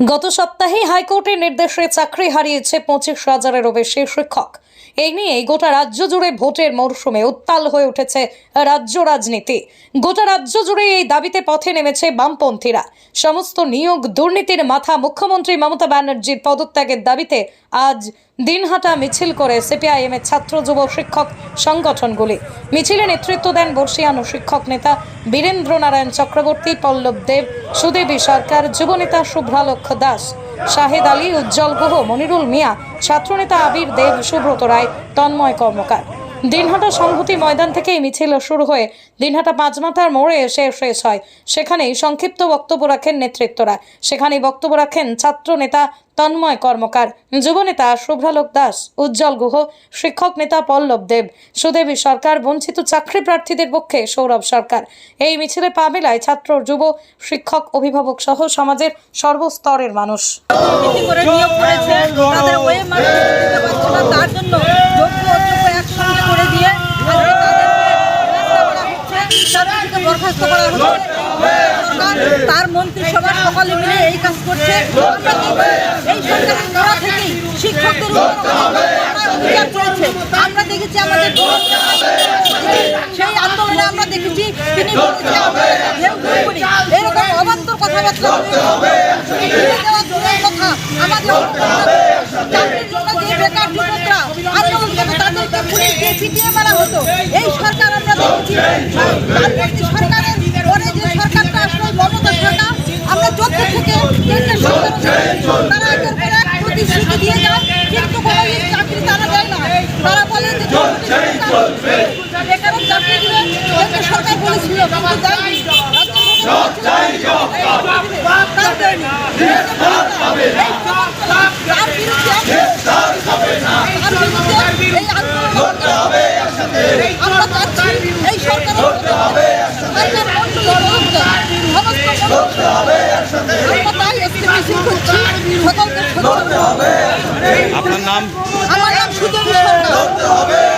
গত সপ্তাহে হাইকোর্টের নির্দেশে চাকরি হারিয়েছে পঁচিশ হাজারেরও বেশি শিক্ষক। এই নিয়ে গোটা রাজ্য জুড়ে ভোটের মরশুমে উত্তাল হয়ে উঠেছে রাজ্য রাজনীতি। গোটা রাজ্য জুড়ে এই দাবিতে পথে নেমেছে বামপন্থীরা। সমস্ত নিয়োগ দুর্নীতির মাথা মুখ্যমন্ত্রী মমতা ব্যানার্জির পদত্যাগের দাবিতে আজ দিনহাটা মিছিল করে সিপিআইএম এর ছাত্র যুব শিক্ষক সংগঠনগুলি। মিছিলে নেতৃত্ব দেন বর্ষিয়ান শিক্ষক নেতা বীরেন্দ্র নারায়ণ চক্রবর্তী, পল্লব দেব, সুদেবী সরকার, যুবনেতা শুভ্রালক্ষ দাস, শাহেদ আলী, উজ্জ্বল গুহ, মনিরুল মিয়া, ছাত্রনেতা আবির দেব, সুব্রত রায়, তন্ময় কর্মকার। দিনহাটা সংহতি ময়দান থেকে এই মিছিল শুরু হয়ে দিনহাটা পাঁচমাথার মোড়ে এসে শেষ হয়। সেখানেই সংক্ষিপ্ত বক্তব্য রাখেন নেতৃত্বরা। সেখানেই বক্তব্য রাখেন ছাত্র নেতা তন্ময় কর্মকার যুবনেতা শুভ্রালোক দাস উজ্জ্বল গুহ শিক্ষক নেতা পল্লব দেব সুদেবী সরকার বঞ্চিত চাকরি প্রার্থীদের পক্ষে সৌরভ সরকার। এই মিছিলে পা মেলায় ছাত্র যুব শিক্ষক অভিভাবক সহ সমাজের সর্বস্তরের মানুষ দুর্নীতি করে নিয়োগ করেছে তাদের ওয়ে মার্ক দিতে পারছে না তার জন্য যোগ্য অযোগ্য একসঙ্গে করে দিয়ে আজকে তাদেরকে হেনস্থা করা হচ্ছে তাদেরকে বরখাস্ত করা সরকার তার মন্ত্রিসভার সকলে মিলে এই কাজ করছে। এই সরকারের থেকেই শিক্ষকদের আমরা দেখেছি আমাদের সেই আন্দোলনে আমরা দেখেছি তিনি এরকম অবান্তর কথাবার্তা কথা আমাদের বেকার যুবকরা আন্দোলন তাদেরকে পুলিশ দিয়ে পিটিয়ে মারা হতো। এই সরকার আমরা দেখেছি। সরকারের পরে যে সরকারটা আসলো মমতা সরকার আমরা চোদ্দ থেকে কেন্দ্রের সরকার তারা একের পর এক প্রতিশ্রুতি দিয়ে যায় কিন্তু কোনো চাকরি তারা দেয় না। তারা বলে যে বেকারের চাকরি দিবে কেন্দ্র সরকার বলেছিল কিন্তু দেয়নি। রাজ্য সরকার তার দেয়নি। এই তার বিরুদ্ধে তার বিরুদ্ধে এই আন্দোলন করতে হবে। আমরা চাচ্ছি এই সরকারের সরকার মন্ত্রী সমস্ত মন্ত্রী আমরা তাই আজকে মিছিল করছি আপনার নাম আমার নাম সুতরাং সরকার।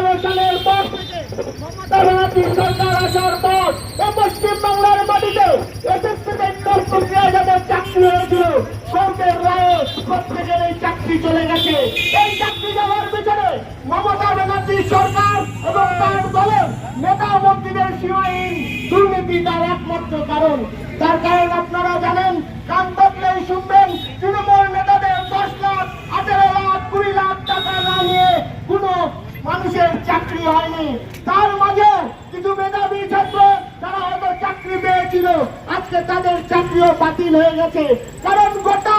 চাকরি চলে গেছে। এই চাকরি যাওয়ার পেছনে মমতা ব্যানার্জি সরকার এবং নেতা মন্ত্রীদের দুর্নীতি তার একমাত্র কারণ। তার কারণ আপনারা জানেন কান বদলেই শুনবেন তৃণমূল নেতাদের দশ লাখ আঠেরো লাখ কুড়ি লাখ টাকা না নিয়ে কোনো মানুষের চাকরি হয়নি তার মাঝে কিছু মেধাবী ছাত্র তারা হয়তো পেয়েছিল আজকে তাদের চাকরিও বাতিল হয়ে গেছে। কারণ গোটা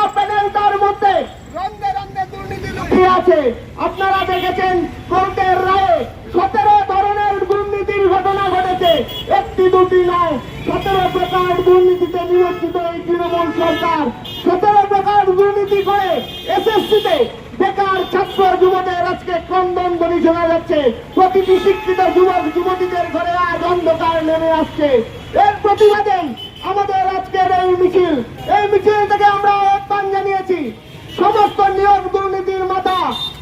মধ্যে রঙে দুর্নীতি লুকিয়ে আছে। আপনারা দেখেছেন, কোর্টের রায়ে সতেরো ধরনের দুর্নীতির ঘটনা ঘটেছে। একটি দুটি নয়, সতেরো প্রকার দুর্নীতিতে নিয়োজিত এই তৃণমূল সরকার। সতেরো প্রকার দুর্নীতি করে এসএসসিতে বেকার ছাত্র যুবদের আজকে ক্রন্দন ধ্বনি শোনা যাচ্ছে। প্রতিটি শিক্ষিত যুবক, যুবতীদের ঘরে আজ অন্ধকার নেমে আসছে। প্রতিবাদে আমাদের আজকের এই মিছিল এই মিছিল থেকে আমরা আহ্বান জানিয়েছি। সমস্ত নিয়োগ দুর্নীতির মাথা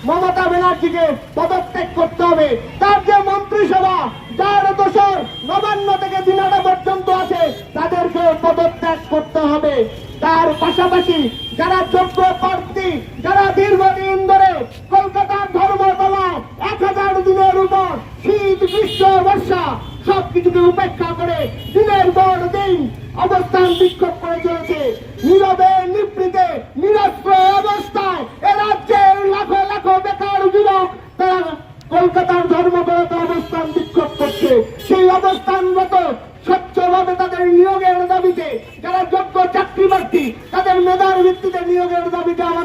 মমতা ব্যানার্জিকে পদত্যাগ করতে হবে। তার যে মন্ত্রিসভা, যার দোষর নবান্ন থেকে দিনাটা পর্যন্ত আছে, তাদেরকে পদত্যাগ করতে হবে। তার পাশাপাশি যারা যোগ্য প্রার্থী, যারা দীর্ঘদিন ধরে কলকাতার ধর্মতলা এক হাজার দিনের উপর শীত, গ্রীষ্ম, বর্ষা সবকিছুকে উপেক্ষা করে দিনের পর দিন অবস্থান বিক্ষোভ করে চলেছে। নীরবে নিবৃতে নিরস্ত্র অবস্থায় এ রাজ্যের লাখো লাখো বেকার যুবক তারা কলকাতার ধর্মগত অবস্থান বিক্ষোভ করছে। সেই অবস্থানগত, স্বচ্ছভাবে তাদের নিয়োগের দাবিতে যারা যোগ্য চাকরি প্রার্থী তাদের মেধার ভিত্তিতে নিয়োগের দাবিতে আমাদের